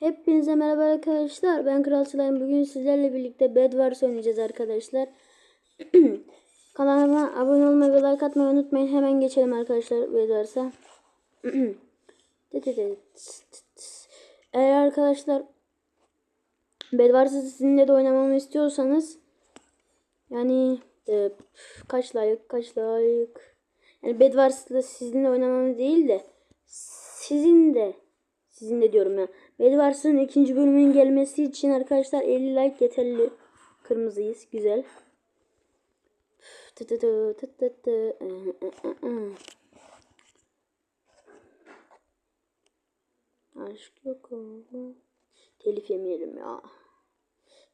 Hepinize merhaba arkadaşlar. Ben Kral Sıla'yım. Bugün sizlerle birlikte Bed Wars oynayacağız arkadaşlar. Kanalıma abone olmayı ve like atmayı unutmayın. Hemen geçelim arkadaşlar Bed Wars'a. Eğer arkadaşlar Bed Wars'ı sizinle de oynamamı istiyorsanız yani e, kaç like kaç like yani Bed Wars'la sizinle oynamamı değil de sizin de sizin de diyorum ya. Bedwars'ın ikinci bölümünün gelmesi için arkadaşlar 50 like yeterli. Kırmızıyız. Güzel. Aşk yok olma. Telif yemeyelim ya.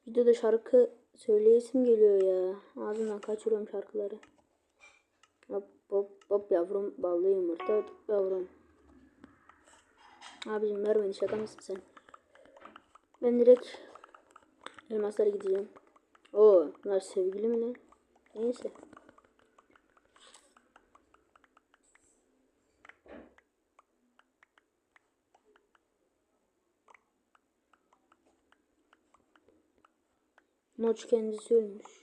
Videoda şarkı söyleyesim geliyor ya. Ağzımdan kaçırıyorum şarkıları. Hop hop hop yavrum ballı yumurta yavrum. Abicim ver beni şaka mısın sen? Ben direkt elmaslara gideceğim. Oo, bunlar sevgili mi lan? Neyse. Noç kendisi ölmüş.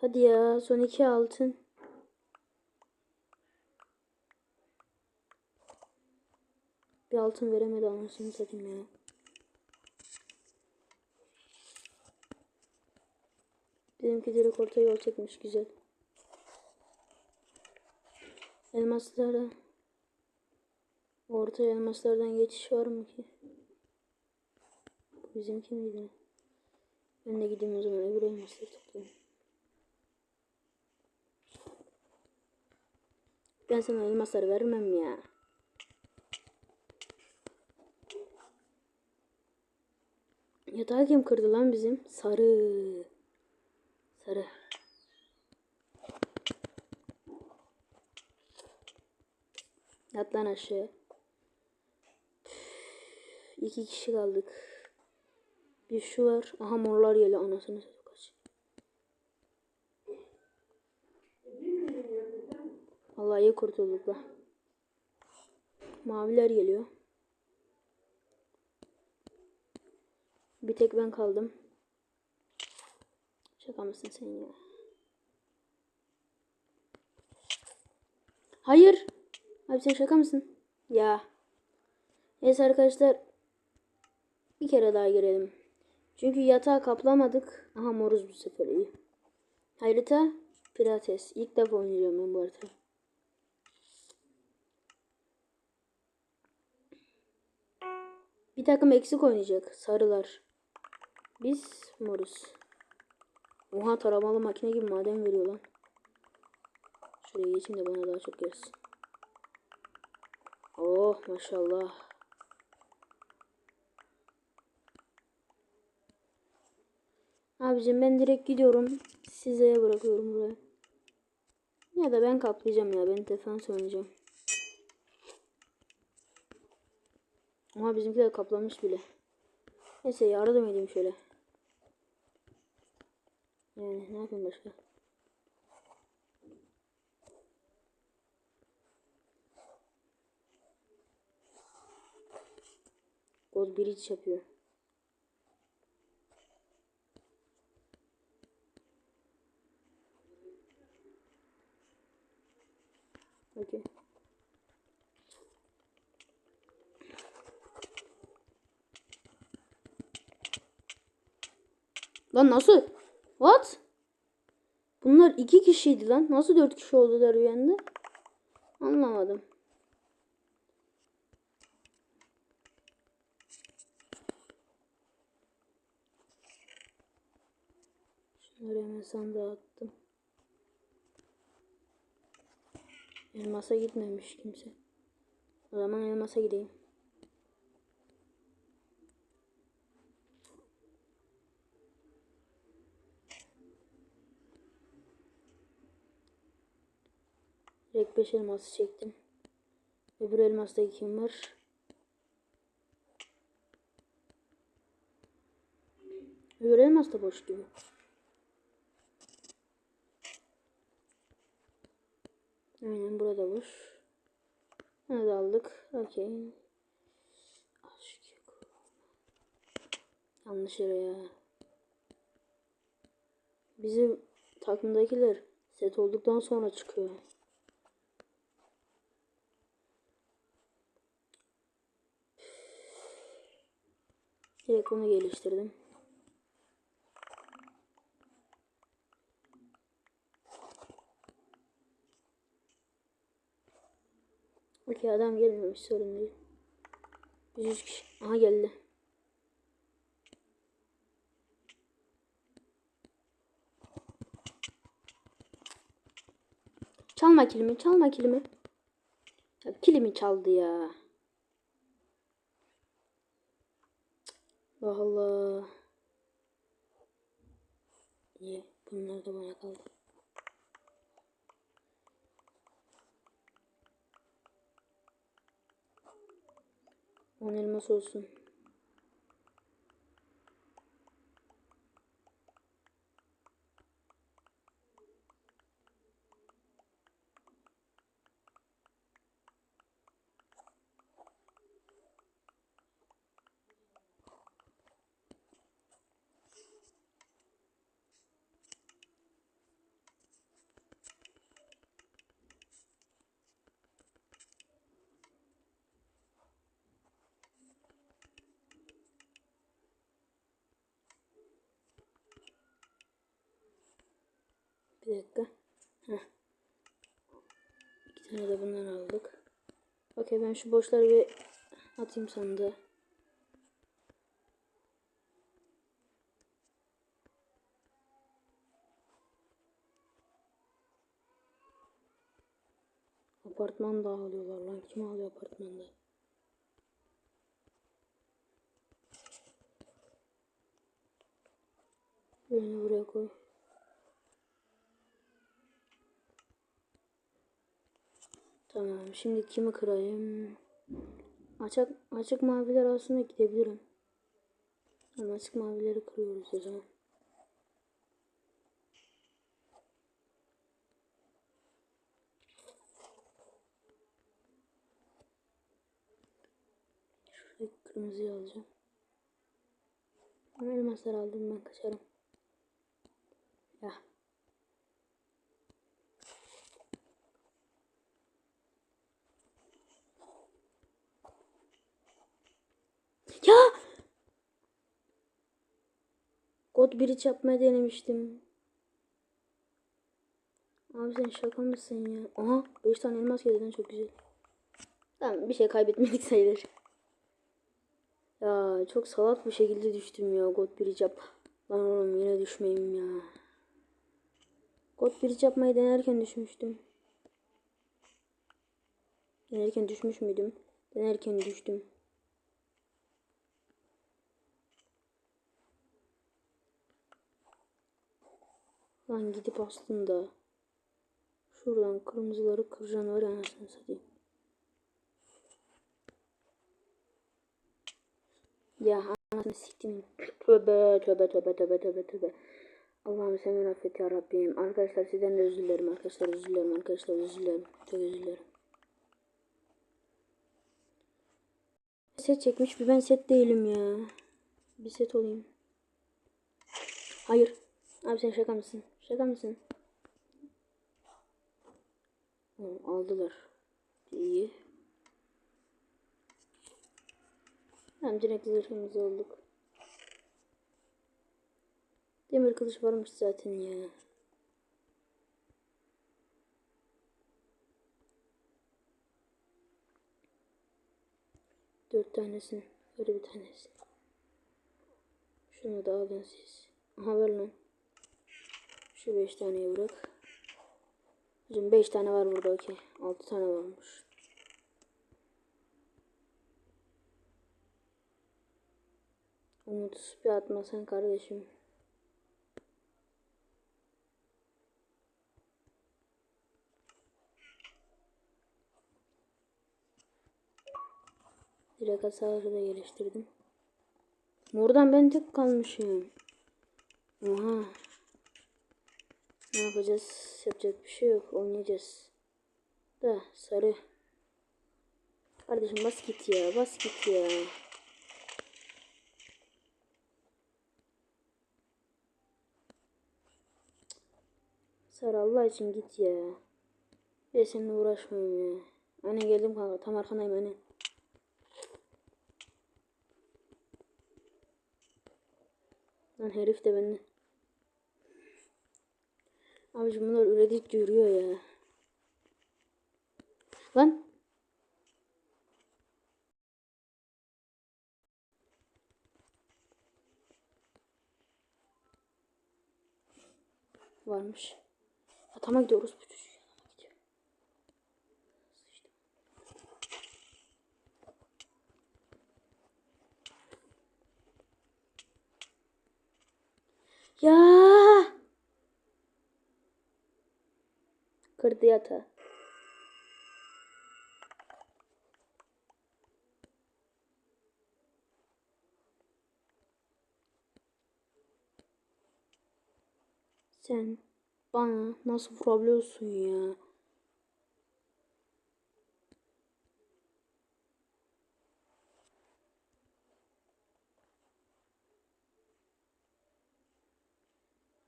Hadi ya son iki altın. Bir altın veremedi anasını satayım ya. Bizimki direkt orta yol çekmiş güzel. Elmaslara orta elmaslardan geçiş var mı ki? Bizimki miydi? Ben de gideyim o zaman öbür elmasları toplayayım. Ben sana elmasları vermem ya. Yatağı kim kırdı lan bizim? Sarı. Sarı. Yat lan aşağı. İki kişi kaldık. Bir şu var. Aha morlar geliyor anasını kaç. Vallahi iyi kurtulduk la. Maviler geliyor. Bir tek ben kaldım. Şaka mısın sen ya? Hayır. Abi sen şaka mısın? Ya. Neyse arkadaşlar. Bir kere daha girelim. Çünkü yatağı kaplamadık. Aha moruz bu sefer iyi. Harita Pilates. İlk defa oynayacağım ben bu haritayı. Bir takım eksik oynayacak. Sarılar. Biz moruz. Oha taramalı makine gibi maden veriyor lan. Şuraya geçeyim de bana daha çok gelsin. Oh maşallah. Abicim ben direkt gidiyorum. Size bırakıyorum buraya. Ya da ben kaplayacağım ya. Ben defans oynayacağım. Ama bizimkiler kaplamış bile. Neyse yardım edeyim şöyle. Yani ne yapayım başka? Gold bridge yapıyor. Okay. Lan nasıl? What? Bunlar iki kişiydi lan. Nasıl dört kişi oldular bir anda? Anlamadım. Şunları hemen sandığa attım. Elmasa gitmemiş kimse. O zaman elmasa gideyim. Direkt 5 elması çektim. Öbür elmasta kim var? Öbür elmas da boş gibi. Aynen burada boş. Bunu da aldık. Okey. Yanlış yere ya. Bizim takımdakiler set olduktan sonra çıkıyor. Direkt onu geliştirdim. Okey adam gelmemiş sorun değil. 100 kişi. Aha geldi. Çalma kilimi, çalma kilimi. Ya kilimi çaldı ya. Allah Allah. Bunlar da bana kaldı. On elmas olsun. Bir dakika. Heh. İki tane de bundan aldık. Okey ben şu boşları bir atayım sandığa. Apartman dağılıyorlar lan. Kim alıyor apartmanda? Beni buraya koy. Tamam. Şimdi kimi kırayım? Açık, açık maviler aslında gidebilirim. Ama açık mavileri kırıyoruz o zaman. Şuradaki kırmızıyı alacağım. Elmaslar aldım ben kaçarım. Ya. Ya! God bridge yapmaya denemiştim. Abi sen şaka mısın ya? Aha 5 tane elmas geldi çok güzel. Tamam bir şey kaybetmedik sayılır. Ya çok salak bir şekilde düştüm ya God bridge yap. Lan oğlum yine düşmeyeyim ya. God bridge yapmayı denerken düşmüştüm. Denerken düşmüş müydüm? Denerken düştüm. Lan gidip aslında şuradan kırmızıları kıracaksın var anasını satayım. Ya anasını siktim. Tövbe tövbe tövbe tövbe tövbe tövbe. Allah'ım sen affet ya Rabbim. Arkadaşlar sizden de özür dilerim arkadaşlar özür dilerim arkadaşlar özür dilerim. Çok özür dilerim. Set çekmiş bir ben set değilim ya. Bir set olayım. Hayır. Abi sen şaka mısın? Şaka mısın? Aldılar. İyi. Hem direkt zırhımız olduk. Demir kılıç varmış zaten ya. Dört tanesin. Böyle bir tanesi. Şunu da alın siz. Aha ver lan. Şu beş taneyi bırak. Bizim beş tane var burada okey. Altı tane varmış. Umut bir atmasan kardeşim. Direkt hasarı da geliştirdim. Mordan ben tek kalmışım. Oha. Ne yapacağız? Yapacak bir şey yok. Oynayacağız. Da sarı. Kardeşim bas git ya. Bas git ya. Sar Allah için git ya. Ben seninle uğraşmıyorum ya. Aynen geldim kanka. Tam arkandayım aynen. Lan herif de bende. Abicim bunlar üredik yürüyor ya. Lan. Varmış. Atama gidiyoruz. Bu. Sıçtım. Ya. Kırdı yatağı. Sen bana nasıl vurabiliyorsun ya?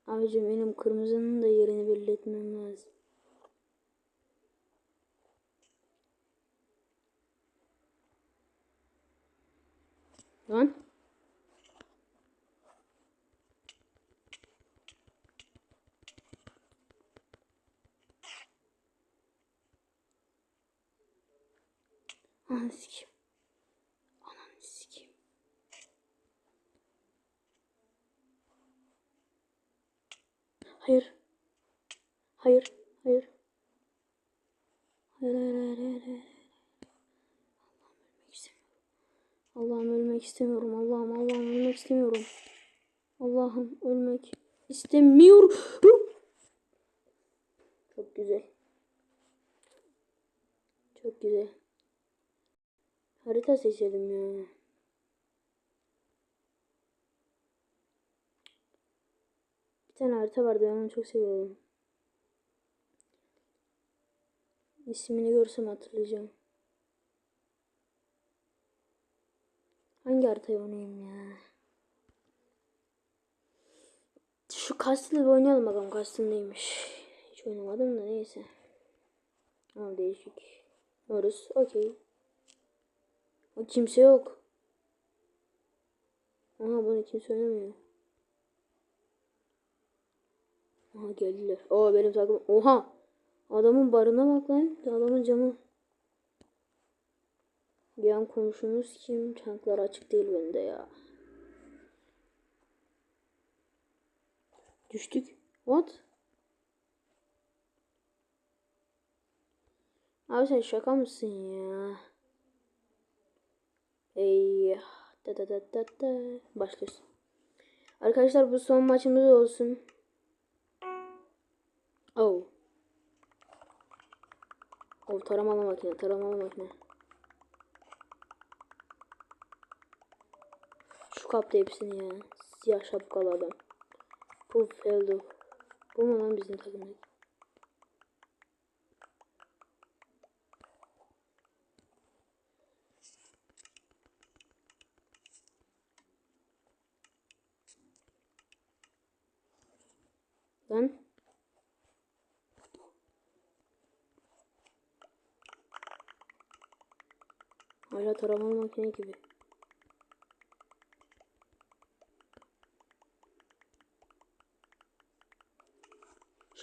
Abicim benim kırmızının da yerini belli etmem lazım. Lan. Ananı sikeyim. Ananı sikeyim. Hayır. Hayır. Hayır. Hayır hayır hayır hayır. hayır. Allah'ım ölmek istemiyorum. Allah'ım Allah'ım ölmek istemiyorum. Allah'ım ölmek istemiyorum. Çok güzel. Çok güzel. Harita seçelim ya. Bir tane harita vardı ben onu çok seviyordum. İsmini görsem hatırlayacağım. Hangi haritayı oynayayım ya? Şu Castle oynayalım bakalım Castle neymiş. Hiç oynamadım da neyse. Ama değişik. Norus okey. O kimse yok. Aha bunu kimse oynamıyor. Aha geldiler. Oo benim takım. Oha. Adamın barına bak lan. Adamın camı. Yan komşumuz kim? Çanklar açık değil bende ya. Düştük. What? Abi sen şaka mısın ya? Ey da da da da da. Başlıyoruz. Arkadaşlar bu son maçımız olsun. Oh. Oh taramalı makine, taramalı makine. Kapta hepsini ya. Siyah şapkalı adam. Bu Feldo. Bu mu lan bizim takımdaki? Lan. Hala taramalı makine gibi.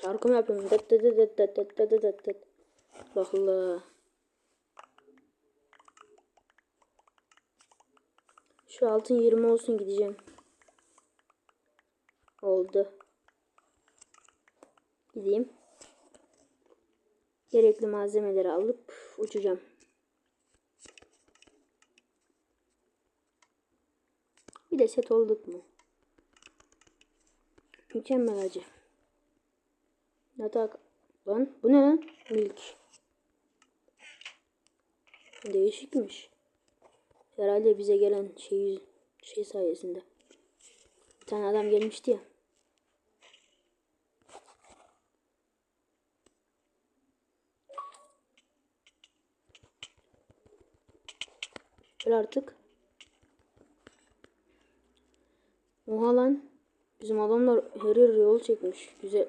Şarkı mı yapıyorum? Dıt dıt dıt dıt dıt dıt dıt dıt. Allah Allah. Şu altın 20 olsun gideceğim. Oldu. Gideyim. Gerekli malzemeleri alıp uçacağım. Bir de set olduk mu? Mükemmel acı. Yatak. Lan bu ne? Milk. Değişikmiş. Herhalde bize gelen şey şey sayesinde. Bir tane adam gelmişti ya. Öl artık. Oha lan. Bizim adamlar her yer yol çekmiş. Güzel.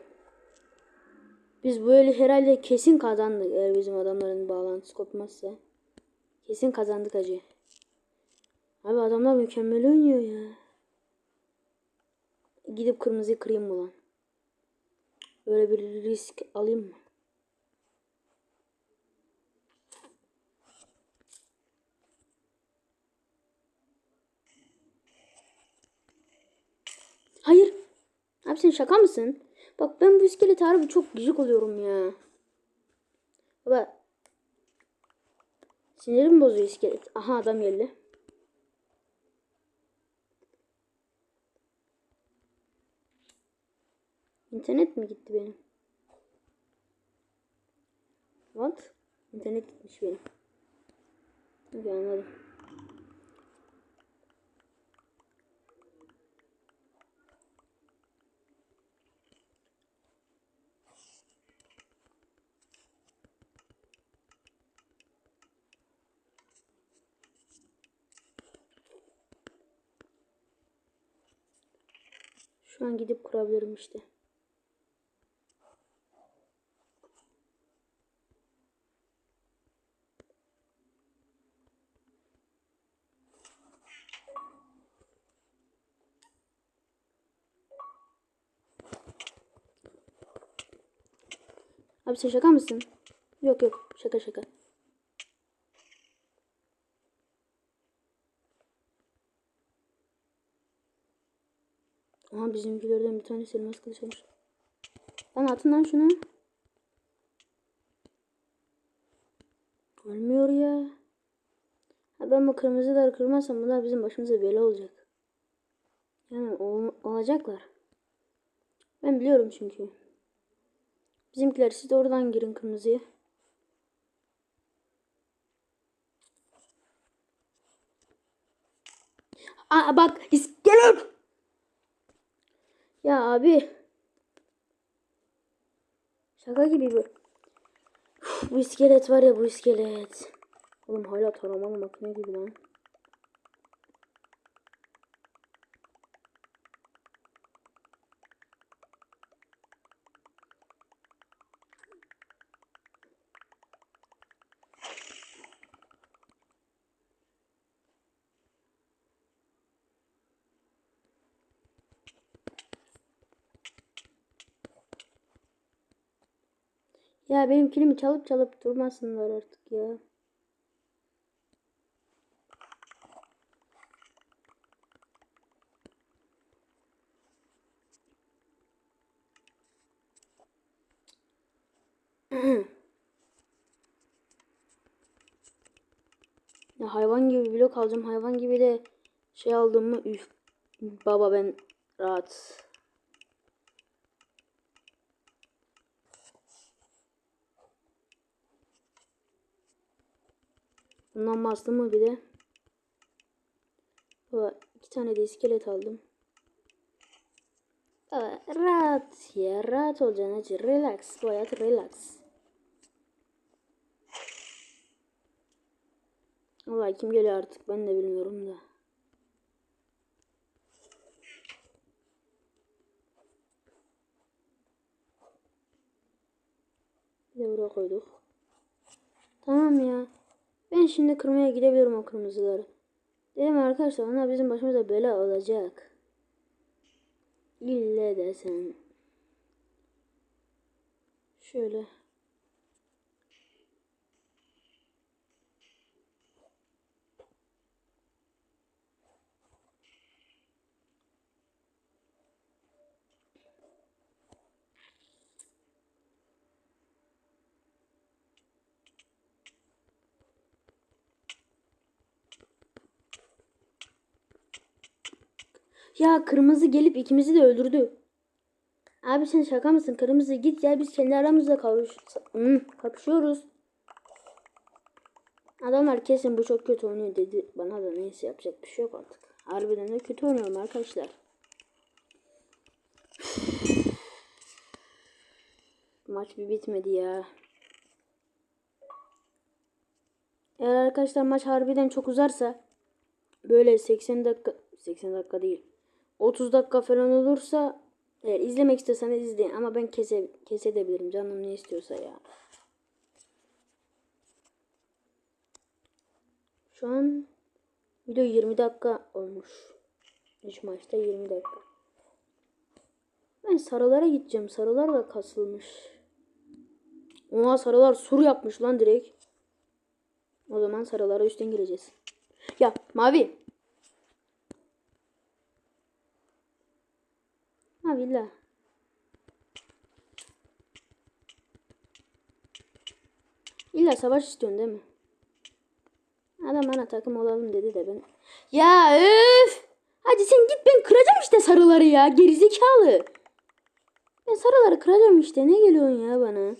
Biz böyle herhalde kesin kazandık eğer bizim adamların bağlantısı kopmazsa. Kesin kazandık acı. Abi adamlar mükemmel oynuyor ya. Gidip kırmızıyı kırayım mı lan? Böyle bir risk alayım mı? Hayır. Abi sen şaka mısın? Bak ben bu iskelet harbi çok gıcık oluyorum ya. Baba. Sinirim bozuyor iskelet. Aha adam geldi. İnternet mi gitti benim? What? İnternet gitmiş benim. Okey anladım. Şu an gidip kurabilirim işte. Abi sen şaka mısın? Yok yok şaka şaka. Bizimkilerden bir tane elmas kılıç almış. Lan atın lan şunu. Ölmüyor ya. Ha ben bu kırmızıları kırmazsam bunlar bizim başımıza bela olacak. Yani ol- olacaklar. Ben biliyorum çünkü. Bizimkiler siz de oradan girin kırmızıya. Aa bak iskelet. Ya abi. Şaka gibi bu. Uf, bu iskelet var ya bu iskelet. Oğlum hala taramalı makine gibi lan. Ya benim kilimi çalıp çalıp durmasınlar artık ya. ya hayvan gibi blok alacağım. Hayvan gibi de şey aldım mı üf. Baba ben rahat. Bundan bastım mı bir de. Baba iki tane de iskelet aldım. Baba rahat ya rahat olacaksın hacı. Relax bu hayat relax. Vallahi kim geliyor artık ben de bilmiyorum da. Bir de buraya koyduk. Tamam ya. Ben şimdi kırmaya gidebilirim o kırmızıları. Dedim arkadaşlar onlar bizim başımıza bela olacak. İlle desen. Şöyle. Ya kırmızı gelip ikimizi de öldürdü. Abi sen şaka mısın? Kırmızı git ya biz kendi aramızda kavuş hmm, kapışıyoruz. Adamlar kesin bu çok kötü oynuyor dedi. Bana da neyse yapacak bir şey yok artık. Harbiden de kötü oynuyorum arkadaşlar. Maç bir bitmedi ya. Eğer arkadaşlar maç harbiden çok uzarsa böyle 80 dakika 80 dakika değil 30 dakika falan olursa eğer izlemek istiyorsanız izleyin ama ben kese kesebilirim canım ne istiyorsa ya. Şu an video 20 dakika olmuş. 3 maçta 20 dakika. Ben sarılara gideceğim. Sarılar da kasılmış. Oha sarılar sur yapmış lan direkt. O zaman sarılara üstten gireceğiz. Ya mavi. Mavi la. İlla savaş istiyorsun değil mi? Adam bana takım olalım dedi de ben. Ya öf! Hadi sen git ben kıracağım işte sarıları ya. Gerizekalı. Ben sarıları kıracağım işte. Ne geliyorsun ya bana?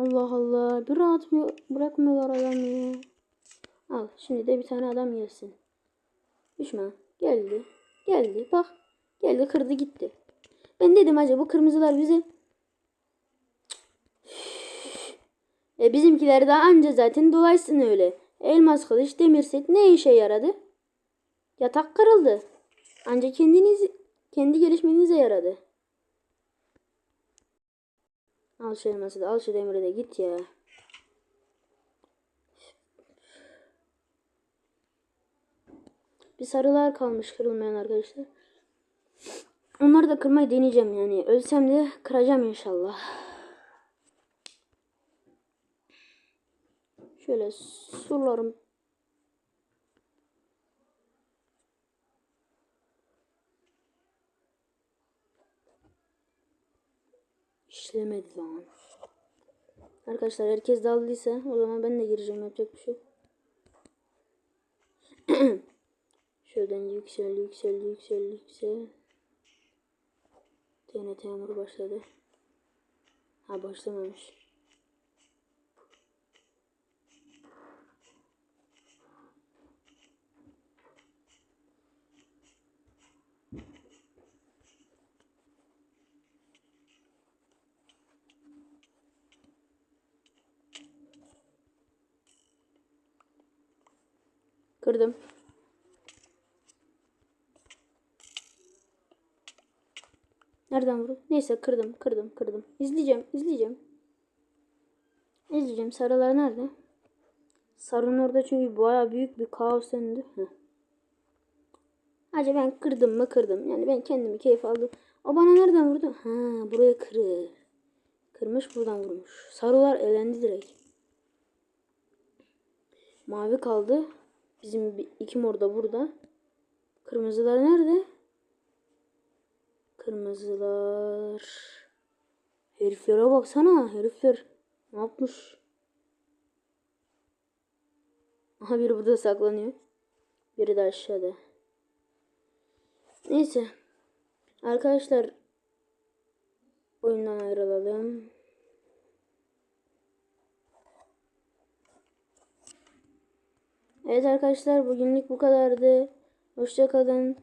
Allah Allah. Bir rahat mı bırakmıyorlar adamı ya. Al şimdi de bir tane adam gelsin. Düşman geldi. Geldi bak. Geldi kırdı gitti. Ben dedim acaba bu kırmızılar bizi E bizimkiler de anca zaten dolaysın öyle. Elmas kılıç demir set ne işe yaradı? Yatak kırıldı. Anca kendiniz kendi gelişmenize yaradı. Al şu elması da al şu demiri de git ya. Bir sarılar kalmış kırılmayan arkadaşlar. Onları da kırmayı deneyeceğim yani. Ölsem de kıracağım inşallah. Şöyle surlarım. İşlemedi lan. Arkadaşlar herkes daldıysa o zaman ben de gireceğim yapacak bir şey. Şuradan yüksel yüksel yüksel yüksel. TNT yağmuru başladı. Ha başlamamış. Kırdım. Nereden vurdu? Neyse kırdım, kırdım, kırdım. İzleyeceğim, izleyeceğim. İzleyeceğim. Sarılar nerede? Sarının orada çünkü baya büyük bir kaos döndü. Acaba ben kırdım mı kırdım. Yani ben kendimi keyif aldım. O bana nereden vurdu? Ha buraya kırır. Kırmış buradan vurmuş. Sarılar elendi direkt. Mavi kaldı. Bizim iki mor da burada. Kırmızılar nerede? Kırmızılar. Heriflere baksana. Herifler ne yapmış? Aha biri burada saklanıyor. Biri de aşağıda. Neyse. Arkadaşlar oyundan ayrılalım. Evet arkadaşlar bugünlük bu kadardı. Hoşça kalın.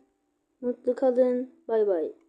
Mutlu kalın. Bay bay.